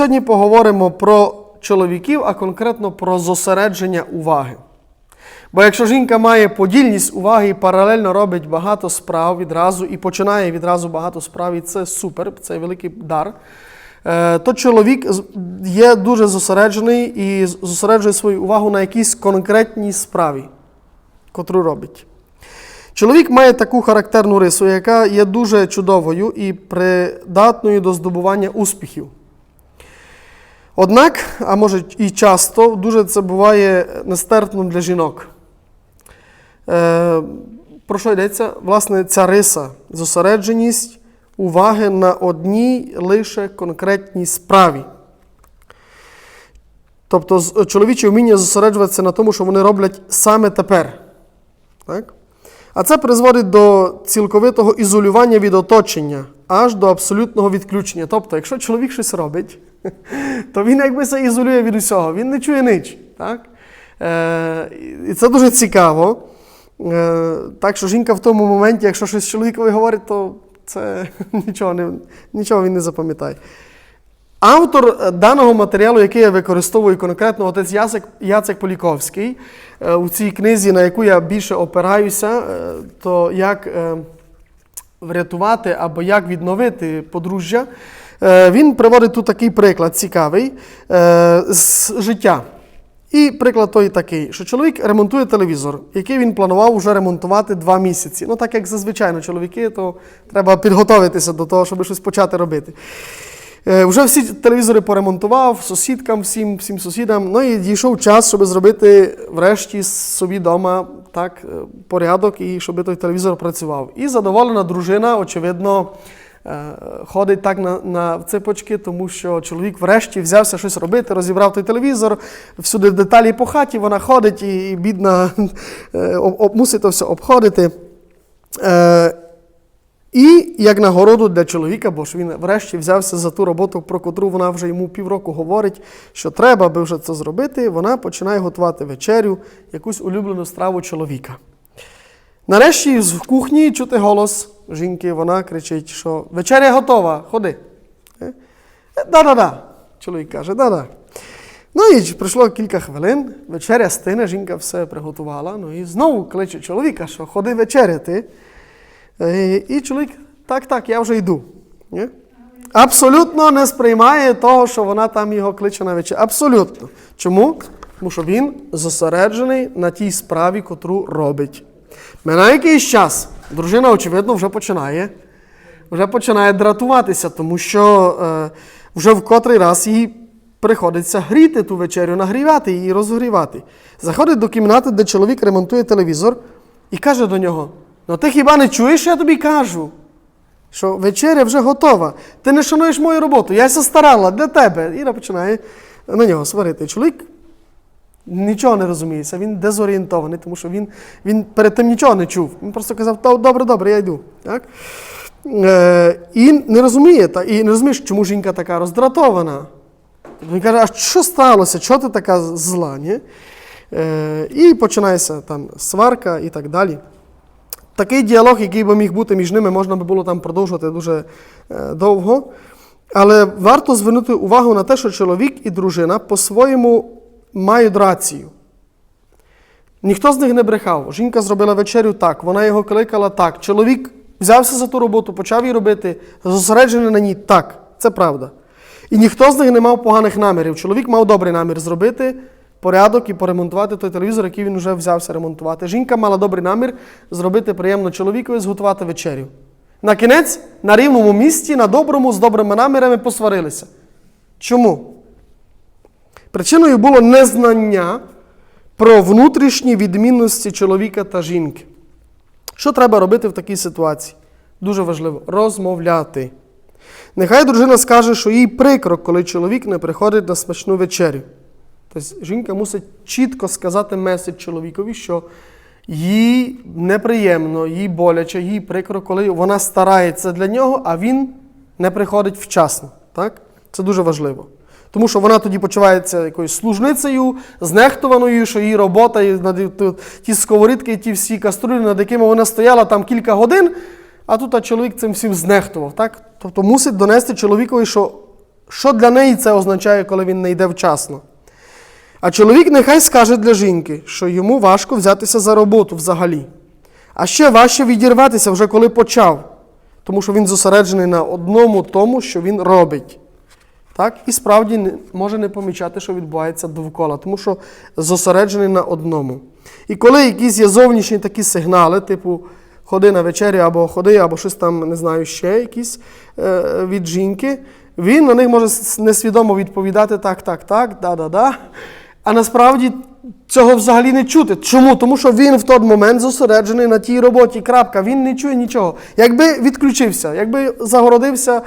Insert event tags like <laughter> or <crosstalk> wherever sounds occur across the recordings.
сьогодні поговоримо про чоловіків, а конкретно про зосередження уваги. Бо якщо жінка має подільність уваги і паралельно робить багато справ відразу і починає відразу багато справ, і це супер, це великий дар, е, то чоловік є дуже зосереджений і зосереджує свою увагу на якійсь конкретній справі, котру робить. Чоловік має таку характерну рису, яка є дуже чудовою і придатною до здобування успіхів. Однак, а може і часто, дуже це буває нестерпно для жінок. Е, про що йдеться? Власне, ця риса, зосередженість уваги на одній лише конкретній справі. Тобто чоловіче вміння зосереджуватися на тому, що вони роблять саме тепер. Так? А це призводить до цілковитого ізолювання від оточення, аж до абсолютного відключення. Тобто, якщо чоловік щось робить, <laughs> то він якби се ізолює від усього, він не чує ніч. Так? Е, і це дуже цікаво. Е, так що жінка в тому моменті, якщо щось чоловікові говорить, то це <laughs> нічого, не, нічого він не запам'ятає. Автор е, даного матеріалу, який я використовую конкретно, отець Яцек, Яцек Поліковський, е, у цій книзі, на яку я більше опираюся, е, то як врятувати або як відновити подружжя, він приводить тут такий приклад цікавий з життя. І приклад той такий, що чоловік ремонтує телевізор, який він планував вже ремонтувати два місяці. Ну, так як зазвичай чоловіки, то треба підготуватися до того, щоб щось почати робити. Е, Вже всі телевізори поремонтував, сусідкам, всім, всім сусідам. Ну і дійшов час, щоб зробити врешті собі вдома так, е, порядок і щоб той телевізор працював. І задоволена дружина, очевидно, е, ходить так на, на ципочки, тому що чоловік врешті взявся щось робити, розібрав той телевізор, всюди деталі по хаті, вона ходить і, і бідна <laughs> мусить то все обходити. І як нагороду для чоловіка, бо ж він врешті взявся за ту роботу, про котру вона вже йому півроку говорить, що треба би вже це зробити, вона починає готувати вечерю, якусь улюблену страву чоловіка. Нарешті в кухні чути голос жінки, вона кричить, що вечеря готова, ходи. Е? Да-да-да. Чоловік каже, да-да. Ну і пройшло кілька хвилин, вечеря стине, жінка все приготувала. Ну і знову кличе чоловіка, що ходи вечеряти. Е, І чоловік, так, так, я вже йду. Ні? Абсолютно не сприймає того, що вона там його кличе на вечір. Абсолютно. Чому? Тому що він зосереджений на тій справі, котру робить. Минає якийсь час. Дружина, очевидно, вже починає. Вже починає дратуватися, тому що е, вже в котрий раз їй приходиться гріти ту вечерю, нагрівати її, розгрівати. Заходить до кімнати, де чоловік ремонтує телевізор, і каже до нього: Ну ти хіба не чуєш, що я тобі кажу? Що вечеря вже готова. Ти не шануєш мою роботу, я ся старала для тебе. Іра починає на нього сварити. Чоловік нічого не розуміється, він дезорієнтований, тому що він, він перед тим нічого не чув. Він просто казав, добре, добре, я йду. Так? Е, і не розуміє, та, і не розумієш, чому жінка така роздратована. Він каже, а що сталося? Чого ти така зла? Ні? Е, і починається там сварка і так далі. Такий діалог, який би міг бути між ними, можна би було там продовжувати дуже е, довго. Але варто звернути увагу на те, що чоловік і дружина по-своєму мають рацію. Ніхто з них не брехав. Жінка зробила вечерю так, вона його кликала так. Чоловік взявся за ту роботу, почав її робити, зосереджений на ній так. Це правда. І ніхто з них не мав поганих намірів. Чоловік мав добрий намір зробити порядок і поремонтувати той телевізор, який він вже взявся ремонтувати. Жінка мала добрий намір зробити приємно чоловікові, зготувати вечерю. На кінець, на рівному місці, на доброму, з добрими намірами посварилися. Чому? Причиною було незнання про внутрішні відмінності чоловіка та жінки. Що треба робити в такій ситуації? Дуже важливо розмовляти. Нехай дружина скаже, що їй прикро, коли чоловік не приходить на смачну вечерю. Тобто жінка мусить чітко сказати меседж чоловікові, що їй неприємно, їй боляче, їй прикро, коли вона старається для нього, а він не приходить вчасно. Так? Це дуже важливо. Тому що вона тоді почувається якоюсь служницею, знехтованою, що її робота, ті сковорідки, ті всі каструлі, над якими вона стояла там кілька годин, а тут а чоловік цим всім знехтував. Так? Тобто мусить донести чоловікові, що Що для неї це означає, коли він не йде вчасно? А чоловік нехай скаже для жінки, що йому важко взятися за роботу взагалі. А ще важче відірватися вже коли почав, тому що він зосереджений на одному тому, що він робить. Так? І справді може не помічати, що відбувається довкола, тому що зосереджений на одному. І коли якісь є зовнішні такі сигнали, типу ходи на вечерю або ходи, або щось там, не знаю, ще якісь е, від жінки, він на них може несвідомо відповідати так, так, так, да-да-да. А насправді цього взагалі не чути. Чому? Тому що він в той момент зосереджений на тій роботі. Крапка. Він не чує нічого. Якби відключився, якби загородився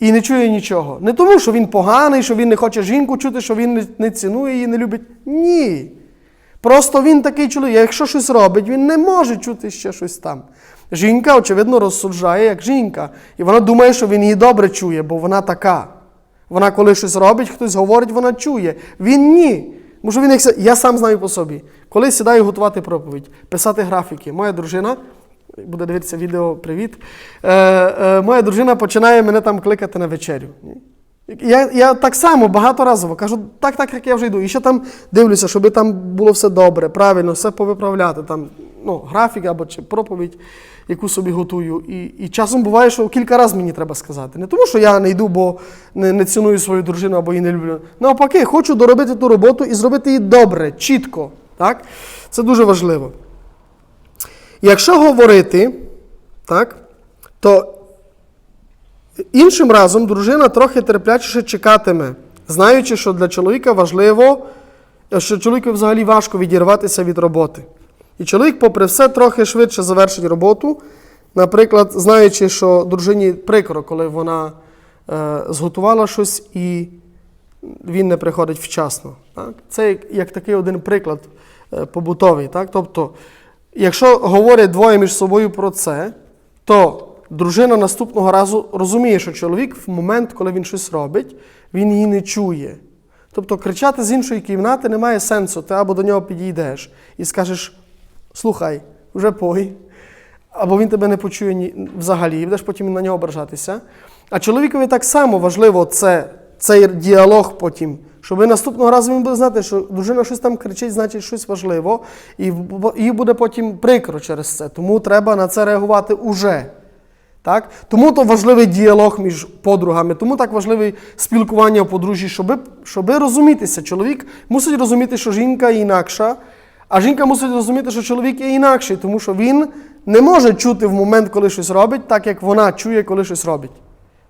і не чує нічого. Не тому, що він поганий, що він не хоче жінку чути, що він не, цінує її, не любить. Ні. Просто він такий чоловік. Якщо щось робить, він не може чути ще щось там. Жінка, очевидно, розсуджає як жінка. І вона думає, що він її добре чує, бо вона така. Вона, коли щось робить, хтось говорить, вона чує. Він ні. Що він як я сам знаю по собі. Коли сідаю готувати проповідь, писати графіки, моя дружина, буде дивитися відео, привіт. Е, е, моя дружина починає мене там кликати на вечерю. Я, я так само багаторазово кажу, так, так, як я вже йду. І ще там дивлюся, щоб там було все добре, правильно, все повиправляти. Там, ну, графік або чи проповідь, яку собі готую. І, і часом буває, що кілька разів мені треба сказати. Не тому, що я не йду, бо не, не ціную свою дружину або її не люблю. Навпаки, хочу доробити ту роботу і зробити її добре, чітко. Так? Це дуже важливо. Якщо говорити, так, то іншим разом дружина трохи терплячіше чекатиме, знаючи, що для чоловіка важливо, що чоловіку взагалі важко відірватися від роботи. І чоловік, попри все, трохи швидше завершить роботу, наприклад, знаючи, що дружині прикро, коли вона зготувала щось і він не приходить вчасно. Так? Це як, як такий один приклад е, побутовий. Так? Тобто, якщо говорять двоє між собою про це, то дружина наступного разу розуміє, що чоловік в момент, коли він щось робить, він її не чує. Тобто кричати з іншої кімнати немає сенсу. Ти або до нього підійдеш і скажеш: слухай, вже пой. Або він тебе не почує взагалі, і будеш потім на нього ображатися. А чоловікові так само важливо це, цей діалог потім, щоб наступного разу він буде знати, що дружина щось там кричить, значить щось важливо, і їй буде потім прикро через це. Тому треба на це реагувати уже. Так? Тому то важливий діалог між подругами, тому так важливе спілкування у подружжі, щоб, щоб розумітися. Чоловік мусить розуміти, що жінка інакша, а жінка мусить розуміти, що чоловік є інакший, тому що він не може чути в момент, коли щось робить, так як вона чує, коли щось робить.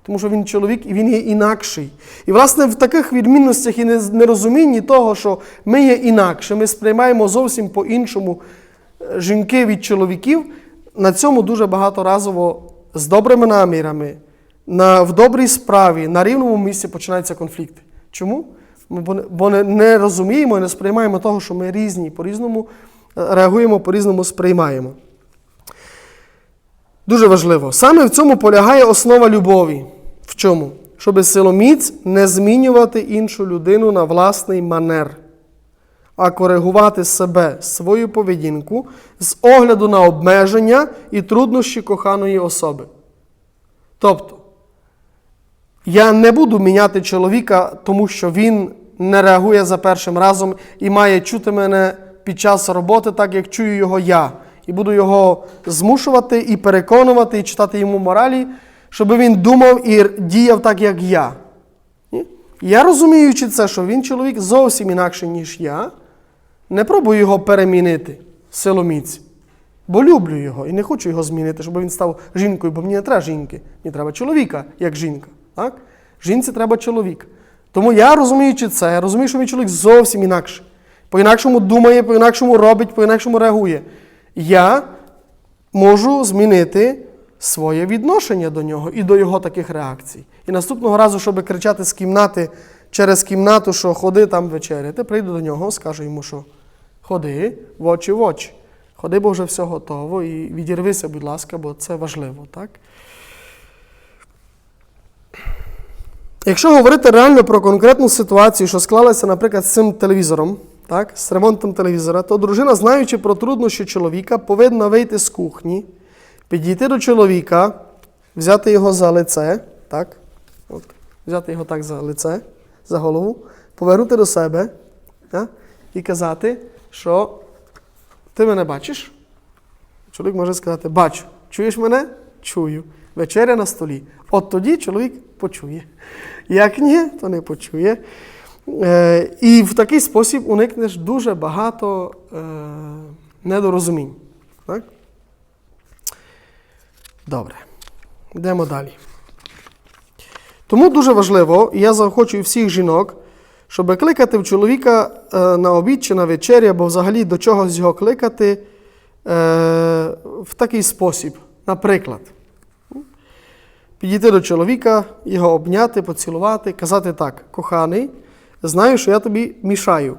Тому що він чоловік і він є інакший. І, власне, в таких відмінностях і нерозумінні того, що ми є інакше, ми сприймаємо зовсім по-іншому е, жінки від чоловіків, на цьому дуже багаторазово з добрими намірами, на, в добрій справі, на рівному місці починаються конфлікти. Чому? Ми бо не, не розуміємо і не сприймаємо того, що ми різні, по-різному е, реагуємо, по-різному сприймаємо. Дуже важливо. Саме в цьому полягає основа любові. В чому? Щоб силоміць не змінювати іншу людину на власний манер, а коригувати себе, свою поведінку з огляду на обмеження і труднощі коханої особи. Тобто, я не буду міняти чоловіка, тому що він не реагує за першим разом і має чути мене під час роботи, так як чую його я. І буду його змушувати і переконувати, і читати йому моралі, щоб він думав і діяв так, як я. Я розуміючи це, що він чоловік зовсім інакший, ніж я, не пробую його перемінити силоміць. Бо люблю його і не хочу його змінити, щоб він став жінкою, бо мені не треба жінки. Мені треба чоловіка, як жінка. Так? Жінці треба чоловік. Тому я, розуміючи це, я розумію, що мій чоловік зовсім інакший. По-інакшому думає, по-інакшому робить, по-інакшому реагує. Я можу змінити своє відношення до нього і до його таких реакцій. І наступного разу, щоб кричати з кімнати через кімнату, що ходи там вечеряти, прийду до нього, скажу йому, що ходи в очі в очі. Ходи, бо вже все готово, і відірвися, будь ласка, бо це важливо, так? Якщо говорити реально про конкретну ситуацію, що склалася, наприклад, з цим телевізором, так, з ремонтом телевізора, то дружина, знаючи про труднощі чоловіка, повинна вийти з кухні, підійти до чоловіка, взяти його за лице, так, от, взяти його так за лице, за голову, повернути до себе а, і казати, що ти мене бачиш? Чоловік може сказати, бачу. Чуєш мене? Чую. Вечеря на столі. От тоді чоловік почує. Як ні, то не почує. Е, і в такий спосіб уникнеш дуже багато е, недорозумінь. Так? Добре. Йдемо далі. Тому дуже важливо, і я заохочую всіх жінок, щоб кликати в чоловіка е, на обід чи на вечері, або взагалі до чогось його кликати в такий спосіб. Наприклад, підійти до чоловіка, його обняти, поцілувати, казати так: коханий, знаю, що я тобі мішаю.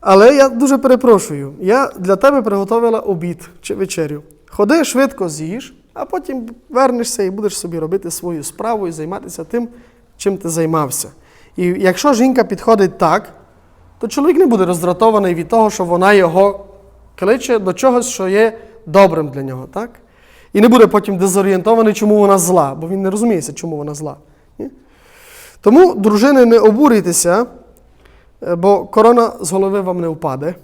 Але я дуже перепрошую, я для тебе приготувала обід чи вечерю. Ходи швидко з'їж, а потім вернешся і будеш собі робити свою справу і займатися тим, чим ти займався. І якщо жінка підходить так, то чоловік не буде роздратований від того, що вона його кличе до чогось, що є добрим для нього, так? І не буде потім дезорієнтований, чому вона зла, бо він не розуміється, чому вона зла. Тому, дружини, не обурюйтеся, е, бо корона з голови вам не впаде.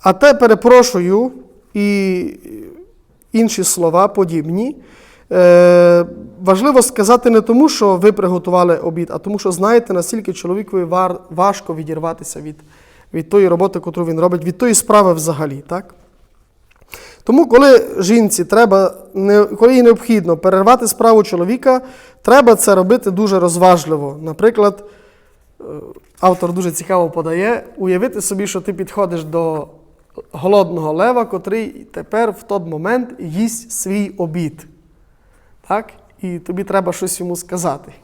А те перепрошую і інші слова подібні. Е, важливо сказати не тому, що ви приготували обід, а тому, що знаєте, наскільки чоловікові важко відірватися від, від тої роботи, яку він робить, від тої справи взагалі. Так? Тому, коли жінці треба, коли їй необхідно перервати справу чоловіка, треба це робити дуже розважливо. Наприклад, е, автор дуже цікаво подає, уявити собі, що ти підходиш до голодного лева, котрий тепер в той момент їсть свій обід. Так? І тобі треба щось йому сказати. <laughs>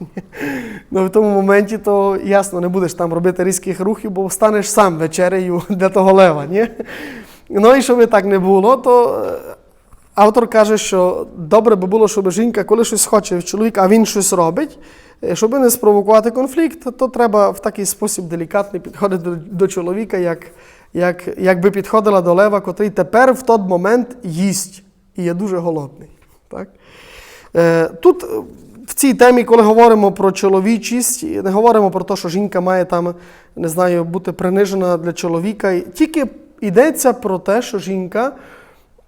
Ну, в тому моменті то ясно, не будеш там робити різких рухів, бо станеш сам вечерею <laughs> для того лева. Ні? Ну і щоб так не було, то е, автор каже, що добре би було, щоб жінка, коли щось хоче в чоловіка, а він щось робить, е, щоб не спровокувати конфлікт, то треба в такий спосіб делікатний підходити до, чоловіка, як, як, як би підходила до лева, котрий тепер в той момент їсть і є дуже голодний. Так? Е, Тут в цій темі, коли говоримо про чоловічість, не говоримо про те, що жінка має там, не знаю, бути принижена для чоловіка. Тільки йдеться про те, що жінка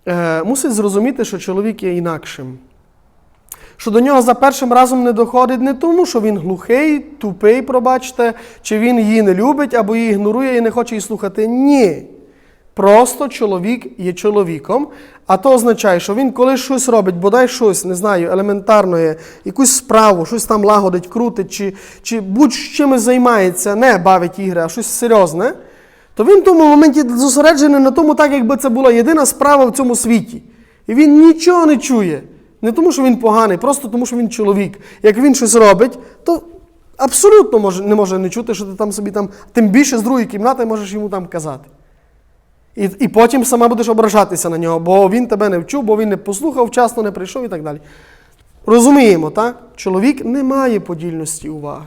е, мусить зрозуміти, що чоловік є інакшим. Що до нього за першим разом не доходить не тому, що він глухий, тупий, пробачте, чи він її не любить або її ігнорує і не хоче її слухати. Ні. Просто чоловік є чоловіком, а то означає, що він коли щось робить, бодай щось, не знаю, елементарне, якусь справу, щось там лагодить, крутить, чи, чи будь-чимось займається, не бавить ігри, а щось серйозне, то він в тому моменті зосереджений на тому, так якби це була єдина справа в цьому світі. І він нічого не чує. Не тому, що він поганий, просто тому, що він чоловік. Як він щось робить, то абсолютно може, не може не чути, що ти там собі там, тим більше з другої кімнати можеш йому там казати. І, і потім сама будеш ображатися на нього, бо він тебе не вчув, бо він не послухав, вчасно не прийшов і так далі. Розуміємо, так? Чоловік не має подільності уваги.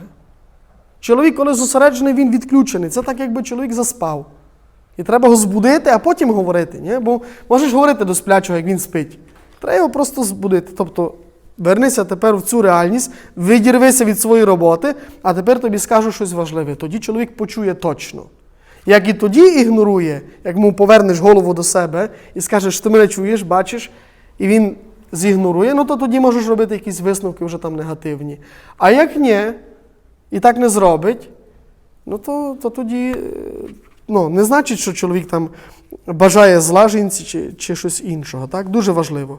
Чоловік, коли зосереджений, він відключений. Це так, якби чоловік заспав. І треба його збудити, а потім говорити. Ні? Бо можеш говорити до сплячого, як він спить. Треба його просто збудити. Тобто, вернися тепер в цю реальність, відірвися від своєї роботи, а тепер тобі скажу щось важливе. Тоді чоловік почує точно. Як і тоді ігнорує, як йому повернеш голову до себе і скажеш, ти мене чуєш, бачиш, і він зігнорує, ну то тоді можеш робити якісь висновки вже там негативні. А як ні, і так не зробить, ну то, то тоді е, ну, не значить, що чоловік там бажає зла жінці чи, чи щось іншого. Так? Дуже важливо.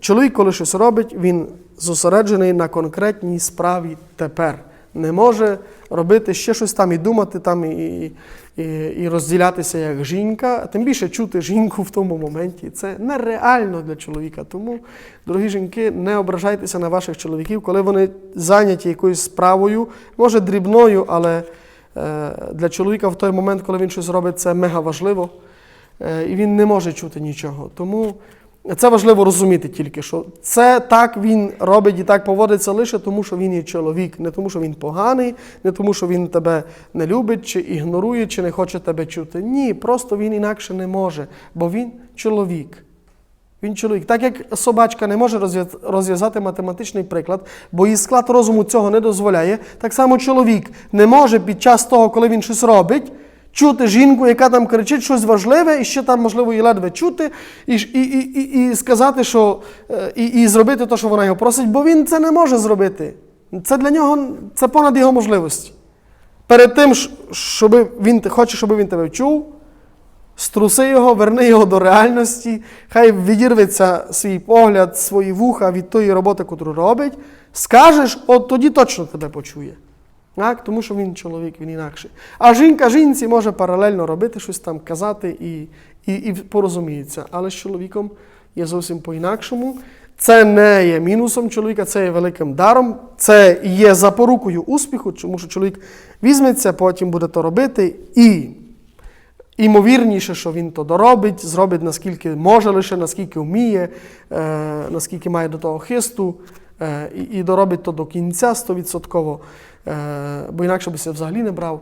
Чоловік, коли щось робить, він зосереджений на конкретній справі тепер. Не може робити ще щось там і думати там, і, і, і розділятися як жінка, тим більше чути жінку в тому моменті. Це нереально для чоловіка. Тому, дорогі жінки, не ображайтеся на ваших чоловіків, коли вони зайняті якоюсь справою, може дрібною, але е, для чоловіка в той момент, коли він щось робить, це мега важливо. Е, і він не може чути нічого. Тому це важливо розуміти тільки, що це так він робить і так поводиться лише тому, що він є чоловік, не тому, що він поганий, не тому, що він тебе не любить, чи ігнорує, чи не хоче тебе чути. Ні, просто він інакше не може, бо він чоловік. Він чоловік. Так як собачка не може розв'яз- розв'язати математичний приклад, бо її склад розуму цього не дозволяє, так само чоловік не може під час того, коли він щось робить, чути жінку, яка там кричить щось важливе, і ще там, можливо, її ледве чути, і, і, і, і, сказати, що е, і, і зробити те, що вона його просить, бо він це не може зробити. Це для нього це понад його можливості. Перед тим, щоб він хоче, щоб він тебе чув, струси його, верни його до реальності, хай відірветься свій погляд, свої вуха від тої роботи, яку робить. Скажеш, от тоді точно тебе почує. Так? Тому що він чоловік, він інакший. А жінка жінці може паралельно робити щось там, казати і, і, і порозуміється. Але з чоловіком є зовсім по-інакшому. Це не є мінусом чоловіка, це є великим даром, це є запорукою успіху, тому що чоловік візьметься, потім буде то робити і Імовірніше, що він то доробить, зробить наскільки може лише, наскільки вміє, е, наскільки має до того хисту, і, і доробить то до кінця стовідсотково, е, бо інакше би ся взагалі не брав.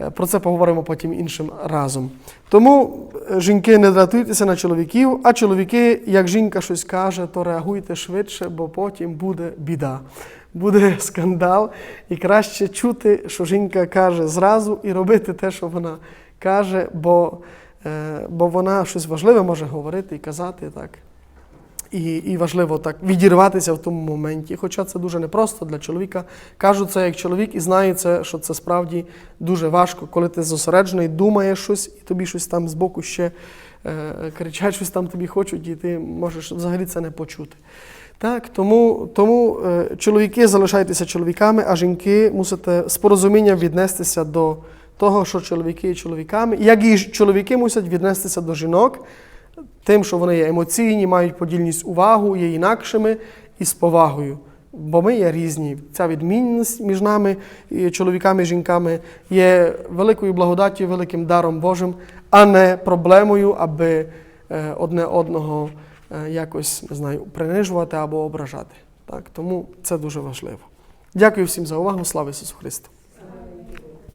Е, про це поговоримо потім іншим разом. Тому е, жінки не дратуйтеся на чоловіків, а чоловіки, як жінка щось каже, то реагуйте швидше, бо потім буде біда. Буде скандал, і краще чути, що жінка каже зразу, і робити те, що вона каже, бо, е, бо вона щось важливе може говорити і казати так. І, і важливо так відірватися в тому моменті. Хоча це дуже непросто для чоловіка. Кажу це як чоловік і знаю це, що це справді дуже важко, коли ти зосереджений, думаєш щось, і тобі щось там збоку ще е, кричать, щось там тобі хочуть, і ти можеш взагалі це не почути. Так, тому, тому е, чоловіки залишайтеся чоловіками, а жінки мусите з порозумінням віднестися до того, що чоловіки є чоловіками, як і чоловіки мусять віднестися до жінок, тим, що вони є емоційні, мають подільність увагу, є інакшими і з повагою. Бо ми є різні. Ця відмінність між нами, чоловіками жінками, є великою благодаттю, великим даром Божим, а не проблемою, аби е, одне одного е, якось не знаю, принижувати або ображати. Так? Тому це дуже важливо. Дякую всім за увагу. Слава Ісусу Христу!